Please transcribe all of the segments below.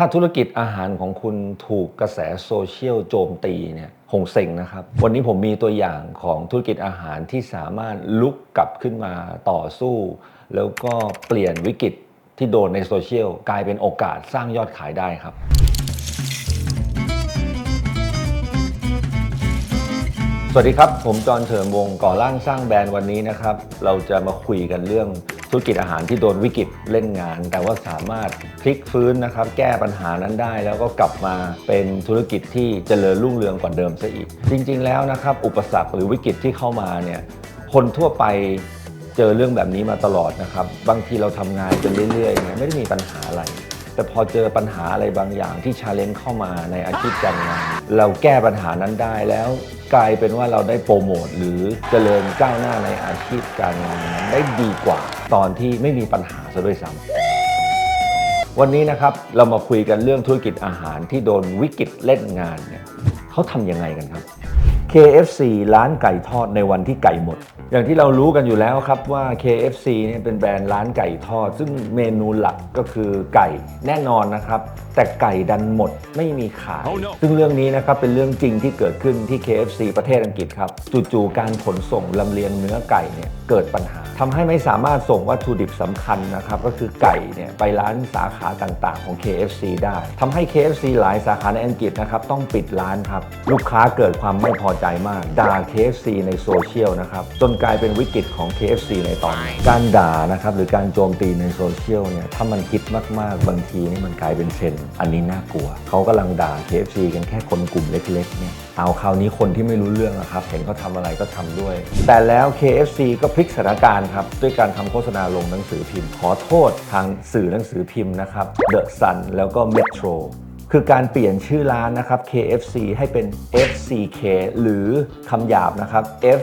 ถ้าธุรกิจอาหารของคุณถูกกระแสโซเชียลโจมตีเนี่ยคงเซ็งนะครับ วันนี้ผมมีตัวอย่างของธุรกิจอาหารที่สามารถลุกกลับขึ้นมาต่อสู้ แล้วก็เปลี่ยนวิกฤตที่โดนในโซเชียลกลายเป็นโอกาสสร้างยอดขายได้ครับสวัสดีครับ ผมจอห์นเฉิมวงศ์ก่อร่างสร้างแบรนด์วันนี้นะครับ เราจะมาคุยกันเรื่อง ธุรกิจอาหารที่โดนวิกฤตเล่นงาน แต่ว่าสามารถพลิกฟื้นนะครับ แก้ปัญหานั้นได้ แล้วก็กลับมาเป็นธุรกิจที่เจริญรุ่งเรืองกว่าเดิมซะอีก จริง ๆ แล้วนะครับ อุปสรรคหรือวิกฤตที่เข้ามาเนี่ยคนทั่วไปเจอเรื่องแบบนี้มาตลอดนะครับ บางทีเราทำงานไปเรื่อยๆเนี่ยไม่ได้มีปัญหาอะไร แต่พอเจอปัญหาอะไรบางอย่างที่ชาเลนจ์เข้ามาในอาชีพการงาน เราแก้ปัญหานั้นได้แล้วกลายเป็นว่าเราได้โปรโมทหรือเจริญก้าวหน้าในอาชีพการงานนั้นได้ดีกว่าตอนที่ไม่มีปัญหาซะด้วยซ้ำวันนี้นะครับเรามาคุยกันเรื่องธุรกิจอาหารที่โดนวิกฤตเล่นงานเนี่ยเขาทำยังไงกันครับ KFC ร้านไก่ทอดในวันที่ไก่หมด อย่างที่เรารู้กันอยู่แล้วครับว่า KFC เนี่ยเป็นแบรนด์ร้านไก่ทอด ซึ่งเมนูหลักก็คือไก่แน่นอนนะครับ แต่ไก่ดันหมดไม่มีขาย Oh no ซึ่งเรื่องนี้นะครับเป็นเรื่องจริงที่เกิดขึ้นที่ KFC ประเทศอังกฤษครับจู่ๆการขนส่งลำเลียงเนื้อไก่เนี่ยเกิดปัญหาทำให้ไม่สามารถส่งวัตถุดิบสำคัญนะครับก็คือไก่เนี่ยไปร้านสาขาต่างๆของ KFC ได้ทำให้ KFC หลายสาขาในอังกฤษนะครับต้องปิดร้านครับลูกค้าเกิดความไม่พอใจมาก ด่า KFC ในโซเชียลนะครับ จนกลายเป็นวิกฤตของ KFC ในตอนนี้การด่านะครับหรือการโจมตีในโซเชียลเนี่ยถ้ามันฮิตมากๆ บางทีนี่มันกลายเป็นเทรนด์อันนี้น่ากลัว เขากำลังด่า KFC กันแค่คนกลุ่มเล็กๆเนี่ยเอาคราวนี้คนที่ไม่รู้เรื่องนะครับ เห็นเขาทำอะไรก็ทำด้วย แต่แล้ว KFC ก็พลิกสถานการณ์ครับ ด้วยการทำโฆษณาลงหนังสือพิมพ์ ขอโทษทางสื่อหนังสือพิมพ์นะครับ The Sun แล้วก็ Metro คือการเปลี่ยนชื่อร้านนะครับ KFC ให้เป็น FCK หรือคำหยาบนะครับ F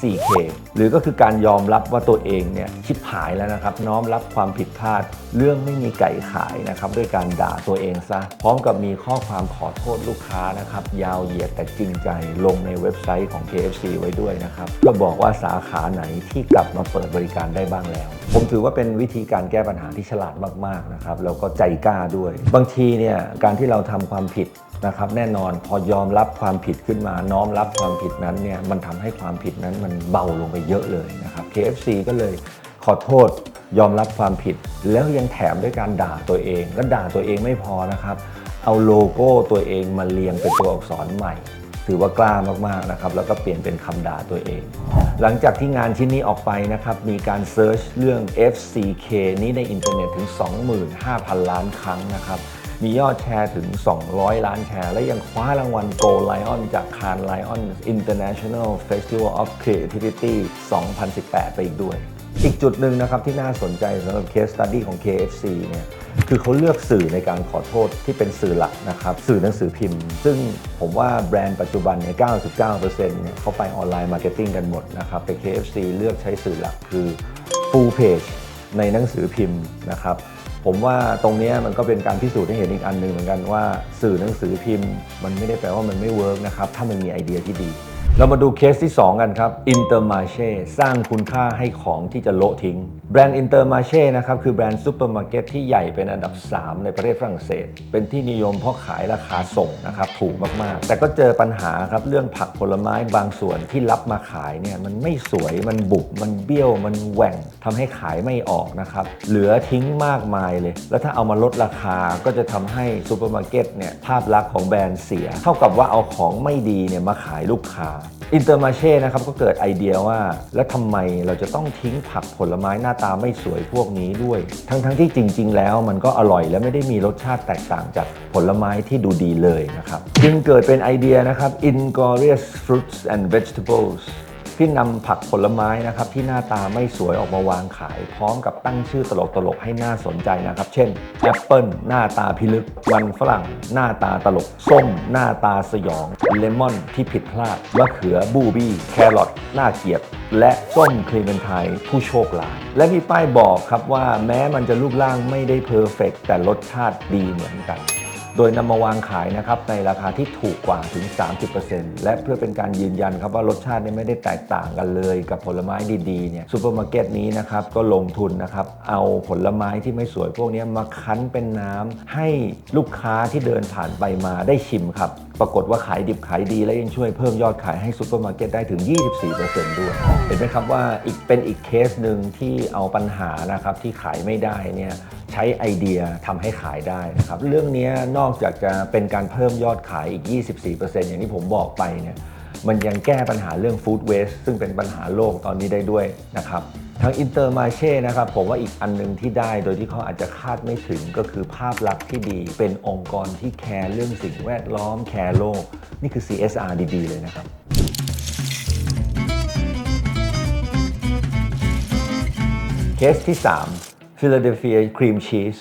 4K หรือก็คือการยอมรับว่าตัวเองเนี่ยชิบหายแล้วนะครับ น้อมรับความผิดพลาด เรื่องไม่มีไก่ขายนะครับด้วยการด่าตัวเองซะ พร้อมกับมีข้อความขอโทษลูกค้านะครับ ยาวเหยียดแต่จริงใจลงในเว็บไซต์ของ KFC ไว้ด้วยนะครับก็บอกว่าสาขาไหนที่กลับมาเปิดบริการได้บ้างแล้ว ผมถือว่าเป็นวิธีการแก้ปัญหาที่ฉลาดมากๆนะครับแล้วก็ใจกล้าด้วย บางทีเนี่ยการที่เราทำความผิด นะครับแน่นอนพอยอมรับความผิดขึ้นมา น้อมรับความผิดนั้นเนี่ยมันทำให้ความผิดนั้นมันเบาลงไปเยอะเลยนะครับ KFC ก็เลยขอโทษยอมรับความผิด แล้วยังแถมด้วยการด่าตัวเอง และด่าตัวเองไม่พอนะครับ เอาโลโก้ตัวเองมาเรียงเป็นตัวอักษรใหม่ ถือว่ากล้ามากๆนะครับแล้วก็เปลี่ยนเป็นคำด่าตัวเอง หลังจากที่งานชิ้นนี้ออกไปนะครับมีการเซิร์ชเรื่อง FCK นี้ในอินเทอร์เน็ตถึง 25,000 ล้านครั้งนะครับ มียอดแชร์ถึง 200 ล้านแชร์ และยังคว้ารางวัล Gold Lion จาก Cannes Lion International Festival of Creativity 2018 ไปอีกด้วย อีกจุดหนึ่งนะครับที่น่าสนใจสำหรับ case study ของ KFC เนี่ยคือเขาเลือกสื่อในการขอโทษที่เป็นสื่อหลักนะครับ สื่อหนังสือพิมพ์ ซึ่งผมว่าแบรนด์ปัจจุบันเนี่ย 99%เนี่ยเขาไปออนไลน์มาร์เก็ตติ้งกันหมดนะครับ แต่ KFC เลือกใช้สื่อหลักคือ full page ในหนังสือพิมพ์นะครับ ผมว่าตรงนี้มันก็เป็นการพิสูจน์ให้เห็นอีกอันหนึ่งเหมือนกันว่าสื่อหนังสือพิมพ์ มันไม่ได้แปลว่ามันไม่เวิร์กนะครับถ้ามันมีไอเดียที่ดี เรามาดูเคสที่ 2 กันครับ Intermarché สร้างคุณค่าให้ของที่จะโละทิ้ง แบรนด์ Intermarché นะครับ คือแบรนด์ซูเปอร์มาร์เก็ตที่ใหญ่เป็นอันดับ 3 ในประเทศฝรั่งเศส เป็นที่นิยมเพราะขายราคาส่งนะครับ ถูกมาก ๆ แต่ก็เจอปัญหาครับ เรื่องผักผลไม้บางส่วนที่รับมาขายเนี่ย มันไม่สวยมันบุบมันเบี้ยวมันแหว่งทำให้ขายไม่ออกนะครับ เหลือทิ้งมากมายเลย แล้วถ้าเอามาลดราคาก็จะทำให้ซูเปอร์มาร์เก็ตเนี่ยภาพลักษณ์ของแบรนด์เสีย เท่ากับว่าเอาของไม่ดีเนี่ยมาขายลูกค้าอินเตอร์มาเช่นะครับก็เกิดไอเดียว่า แล้วทำไมเราจะต้องทิ้งผักผลไม้หน้าตาไม่สวยพวกนี้ด้วย ทั้งๆทที่จริง ๆ แล้วมันก็อร่อยและไม่ได้มีรสชาติแตกต่างจากผลไม้ที่ดูดีเลยนะครับจึงเกิดเป็นไอเดียนะครับ Inglorious Fruits and Vegetables ที่นำผักผลไม้นะครับที่หน้าตาไม่สวยออกมาวางขาย พร้อมกับตั้งชื่อตลกๆให้น่าสนใจนะครับ เช่นแอปเปิลหน้าตาพิลึกมันฝรั่ง หน้าตาตลก ส้ม หน้าตาสยอง เลมอนที่ผิดพลาดมะเขือบูบี้ แครอทน่าเกลียดและส้มคลีเมนไทน์ผู้โชคร้าย และมีป้ายบอกครับว่าแม้มันจะรูปร่างไม่ได้เพอร์เฟกแต่รสชาติดีเหมือนกัน โดยนำมาวางขายนะครับในราคาที่ถูกกว่าถึง 30%และเพื่อเป็นการยืนยันครับว่ารสชาติเนี่ยไม่ได้แตกต่างกันเลยกับผลไม้ดีๆเนี่ยซูเปอร์มาร์เก็ตนี้นะครับก็ลงทุนนะครับเอาผลไม้ที่ไม่สวยพวกนี้มาคั้นเป็นน้ำให้ลูกค้าที่เดินผ่านไปมาได้ชิมครับปรากฏว่าขายดิบขายดีและยังช่วยเพิ่มยอดขายให้ซูเปอร์มาร์เก็ตได้ถึง 24%ด้วย เห็นไหมครับว่าอีกเป็นอีกเคสหนึ่งที่เอาปัญหานะครับที่ขายไม่ได้เนี่ย ใช้ไอเดียทำให้ขายได้นะครับ เรื่องนี้นอกจากจะเป็นการเพิ่มยอดขายอีก 24%อย่างที่ผมบอกไปเนี่ยมันยังแก้ปัญหาเรื่องฟู้ดเวสซึ่งเป็นปัญหาโลกตอนนี้ได้ด้วยนะครับทางอินเตอร์มาเช่นะครับผมว่าอีกอันหนึงที่ได้โดยที่เขาอาจจะคาดไม่ถึงก็คือภาพลักษณ์ที่ดี เป็นองค์กรที่แคร์เรื่องสิ่งแวดล้อมแคร์โลก นี่คือ CSR ดีๆเลยนะครับเคสที่ 3 Philadelphia Cream Cheese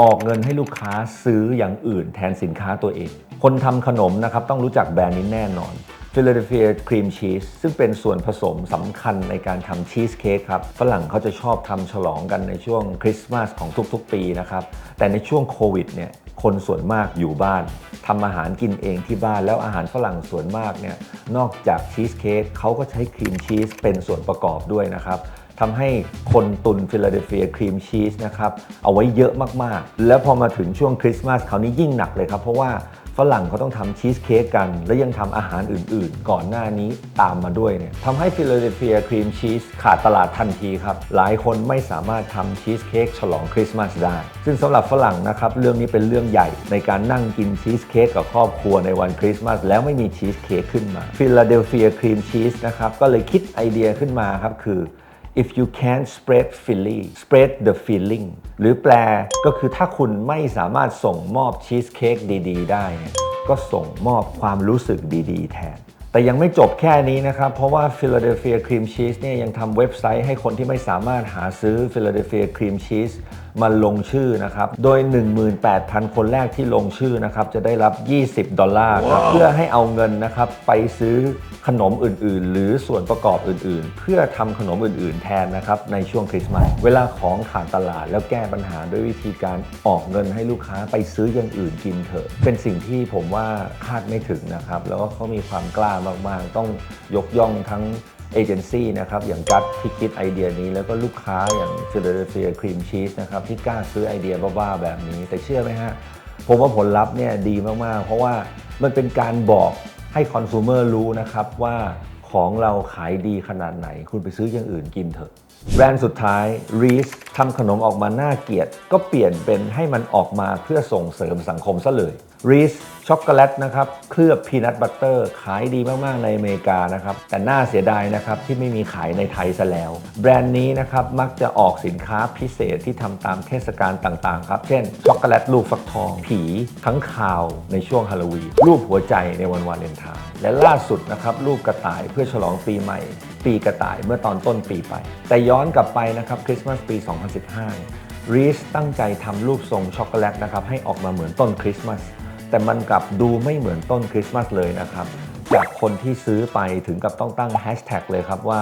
ออกเงินให้ลูกค้าซื้ออย่างอื่นแทนสินค้าตัวเอง คนทำขนมนะครับต้องรู้จักแบรนด์นี้แน่นอน Philadelphia Cream Cheese ซึ่งเป็นส่วนผสมสำคัญในการทำชีสเค้กครับ ฝรั่งเขาจะชอบทำฉลองกันในช่วงคริสต์มาสของทุกๆ ปีนะครับ แต่ในช่วงโควิดเนี่ยคนส่วนมากอยู่บ้านทำอาหารกินเองที่บ้านแล้วอาหารฝรั่งส่วนมากเนี่ยนอกจากชีสเค้กเขาก็ใช้ครีมชีสเป็นส่วนประกอบด้วยนะครับ ทำให้คนตุนฟิลาเดลเฟียครีมชีสนะครับเอาไว้เยอะมากๆ แล้วพอมาถึงช่วงคริสต์มาสคราวนี้ยิ่งหนักเลยครับ เพราะว่าฝรั่งเขาต้องทำชีสเค้กกัน และยังทำอาหารอื่นๆ ก่อนหน้านี้ตามมาด้วยเนี่ยทำให้ฟิลาเดลเฟียครีมชีสขาดตลาดทันทีครับ หลายคนไม่สามารถทำชีสเค้กฉลองคริสต์มาสได้ ซึ่งสำหรับฝรั่งนะครับ เรื่องนี้เป็นเรื่องใหญ่ในการนั่งกินชีสเค้กกับครอบครัวในวันคริสต์มาสแล้วไม่มีชีสเค้กขึ้นมาฟิลาเดลเฟียครีมชีสนะครับก็เลยคิดไอเดียขึ้นมาครับคือ if you can't spread Philly spread the feeling หรือแปลก็คือถ้าคุณไม่สามารถส่งมอบชีสเค้กดีๆ ได้ ก็ส่งมอบความรู้สึกดีๆ แทน แต่ยังไม่จบแค่นี้นะครับ เพราะว่า Philadelphia Cream Cheese เนี่ยยังทำเว็บไซต์ให้คนที่ไม่สามารถหาซื้อ Philadelphia Cream Cheese มาลงชื่อนะครับ โดย 18,000 คนแรกที่ลงชื่อนะครับจะได้รับ 20 ดอลลาร์ครับเพื่อให้เอาเงินนะครับไปซื้อขนมอื่นๆ หรือส่วนประกอบอื่นๆ เพื่อทำขนมอื่นๆ แทนนะครับในช่วงคริสต์มาสเวลาของขาดตลาดแล้วแก้ปัญหาด้วยวิธีการออกเงินให้ลูกค้าไปซื้ออย่างอื่นกินเถอะ เป็นสิ่งที่ผมว่าคาดไม่ถึงนะครับ แล้วก็เขามีความกล้ามากๆ ต้องยกย่องทั้ง เอเจนซี่นะครับอย่างกัตที่คิดไอเดียนี้แล้วก็ลูกค้าอย่าง Philadelphia Cream Cheese นะครับที่กล้าซื้อไอเดียบ้าๆแบบนี้ แต่เชื่อไหมฮะผมว่าผลลัพธ์เนี่ยดีมากๆ เพราะว่ามันเป็นการบอกให้คอน sumer รู้นะครับว่าของเราขายดีขนาดไหน คุณไปซื้ออย่างอื่นกินเถอะ แบรนด์สุดท้าย r e e s ทำขนมออกมาน่าเกลียด ก็เปลี่ยนเป็นให้มันออกมาเพื่อส่งเสริมสังคมซะเลย Reese ช็อกโกแลตนะครับเคลือบพีนัทบัตเตอร์ขายดีมาก ๆ ในอเมริกานะครับ แต่น่าเสียดายนะครับที่ไม่มีขายในไทยซะแล้ว แบรนด์นี้นะครับมักจะออกสินค้าพิเศษที่ทำตามเทศกาลต่าง ๆ ครับ เช่น ช็อกโกแลตลูกฟักทอง ผีทั้งข่าวในช่วงฮาโลวีนรูปหัวใจในวันวาเลนไทน์และล่าสุดนะครับรูปกระต่ายเพื่อฉลองปีใหม่ ปีกระต่ายเมื่อตอนต้นปีไป แต่ย้อนกลับไปนะครับคริสต์มาสปี 2015รีสตั้งใจทำรูปทรงช็อกโกแลตนะครับให้ออกมาเหมือนต้นคริสต์มาส แต่มันกลับดูไม่เหมือนต้นคริสต์มาสเลยนะครับ จากคนที่ซื้อไปถึงกับต้องตั้งแฮชแท็กเลยครับว่า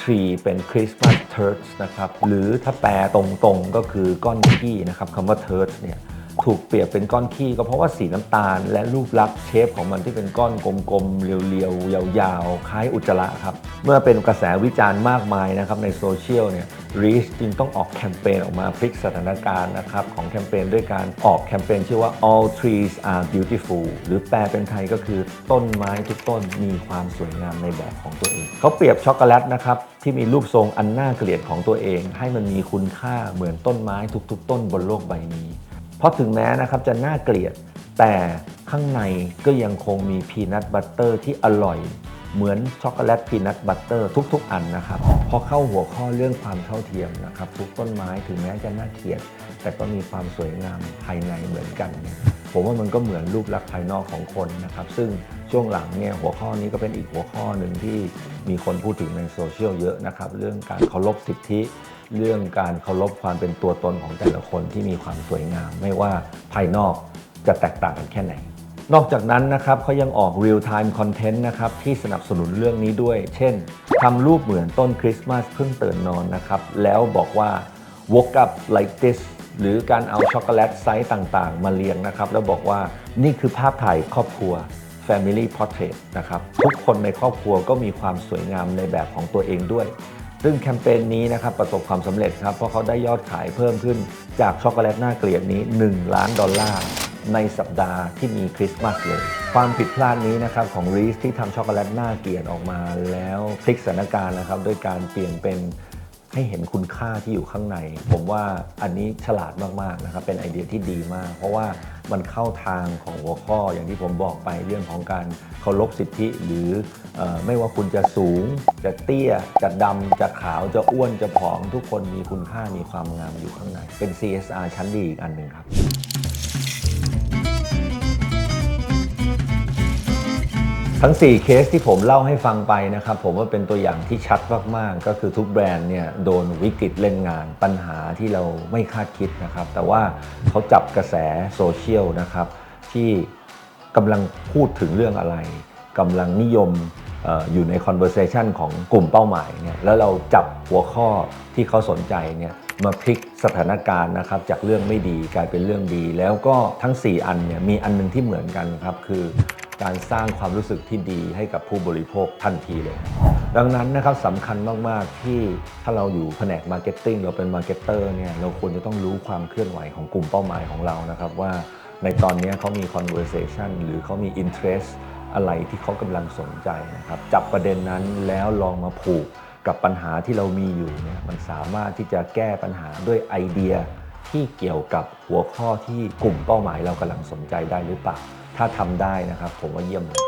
tree เป็น Christmas turds นะครับ หรือถ้าแปลตรงๆก็คือก้อนขี้นะครับคำว่า turds เนี่ย ถูกเปรียบเป็นก้อนขี้ก็เพราะว่าสีน้ำตาล และรูปลักษณ์เชฟของมันที่เป็นก้อนกลมๆ เรียวๆ ยาวๆ คล้ายอุจจาระครับ เมื่อเป็นกระแสวิจารณ์มากมายนะครับในโซเชียลเนี่ยรีชจึงต้องออกแคมเปญออกมาพลิกสถานการณ์นะครับของแคมเปญด้วยการออกแคมเปญชื่อว่า all trees are beautiful หรือแปลเป็นไทยก็คือต้นไม้ทุกต้นมีความสวยงามในแบบของตัวเอง เขาเปรียบช็อกโกแลตนะครับที่มีรูปทรงอันน่าเกลียดของตัวเอง ให้มันมีคุณค่าเหมือนต้นไม้ทุกๆ ต้นบนโลกใบนี้ เพราะถึงแม้นะครับจะน่าเกลียด แต่ข้างในก็ยังคงมีพีนัทบัตเตอร์ที่อร่อย เหมือนช็อกโกแลตพีนัทบัตเตอร์ทุกๆ อันนะครับพอเข้าหัวข้อเรื่องความเท่าเทียมนะครับ ทุกต้นไม้ถึงแม้จะน่าเกลียด แต่ก็มีความสวยงามภายในเหมือนกัน ผมว่ามันก็เหมือนรูปลักษณ์ภายนอกของคนนะครับ ซึ่งช่วงหลังเนี่ยหัวข้อนี้ก็เป็นอีกหัวข้อหนึ่งที่มีคนพูดถึงในโซเชียลเยอะนะครับ เรื่องการเคารพสิทธิ เรื่องการเคารพความเป็นตัวตนของแต่ละคนที่มีความสวยงาม ไม่ว่าภายนอกจะแตกต่างกันแค่ไหน นอกจากนั้นนะครับเขายังออก real time content นะครับที่สนับสนุนเรื่องนี้ด้วย เช่นทำรูปเหมือนต้นคริสต์มาสเพิ่งตื่นนอนนะครับแล้วบอกว่า woke up like this หรือการเอาช็อกโกแลตไซส์ต่างๆ มาเรียงนะครับ แล้วบอกว่านี่คือภาพถ่ายครอบครัว Family Portrait นะครับ ทุกคนในครอบครัวก็มีความสวยงามในแบบของตัวเองด้วย ซึ่งแคมเปญนี้นะครับประสบความสำเร็จครับ เพราะเขาได้ยอดขายเพิ่มขึ้นจากช็อกโกแลตหน้าเกลียดนี้ 1 ล้านดอลลาร์ในสัปดาห์ที่มีคริสต์มาสเลย ความผิดพลาดนี้นะครับของรีสที่ทำช็อกโกแลตหน้าเกลียดออกมาแล้วพลิกสถานการณ์นะครับด้วยการเปลี่ยนเป็น ให้เห็นคุณค่าที่อยู่ข้างใน ผมว่าอันนี้ฉลาดมากๆนะครับเป็นไอเดียที่ดีมาก เพราะว่ามันเข้าทางของหัวข้ออย่างที่ผมบอกไปเรื่องของการเคารพสิทธิ หรือออไม่ว่าคุณจะสูง จะเตี้ย จะดำจะขาวจะอ้วนจะผอม ทุกคนมีคุณค่ามีความงามอยู่ข้างใน เป็น CSR ชั้นดีอีกอันหนึ่งครับ ทั้ง 4 เคสที่ผมเล่าให้ฟังไปนะครับ ผมว่าเป็นตัวอย่างที่ชัดมาก ๆ ก็คือทุกแบรนด์เนี่ยโดนวิกฤตเล่นงานปัญหาที่เราไม่คาดคิดนะครับ แต่ว่าเขาจับกระแสโซเชียลนะครับ ที่กำลังพูดถึงเรื่องอะไรกำลังนิยมออยู่ใน conversation ของกลุ่มเป้าหมายเนี่ยแล้วเราจับหัวข้อที่เขาสนใจเนี่ยมาพลิกสถานการณ์นะครับจากเรื่องไม่ดีกลายเป็นเรื่องดี แล้วก็ทั้ง 4 อันเนี่ยมีอันหนึงที่เหมือนกันครับคือ การสร้างความรู้สึกที่ดีให้กับผู้บริโภคทันทีเลย ดังนั้นนะครับสำคัญมาก ๆ ที่ถ้าเราอยู่แผนกมาร์เก็ตติ้งเราเป็นมาร์เก็ตเตอร์เนี่ยเราควรจะต้องรู้ความเคลื่อนไหวของกลุ่มเป้าหมายของเรานะครับว่าในตอนนี้เขามี conversation หรือเขามี interest อะไรที่เขากำลังสนใจนะครับจับประเด็นนั้นแล้วลองมาผูกกับปัญหาที่เรามีอยู่เนี่ยมันสามารถที่จะแก้ปัญหาด้วยไอเดียที่เกี่ยวกับหัวข้อที่กลุ่มเป้าหมายเรากำลังสนใจได้หรือเปล่า ถ้าทำได้นะครับ ผมว่าเยี่ยมเลย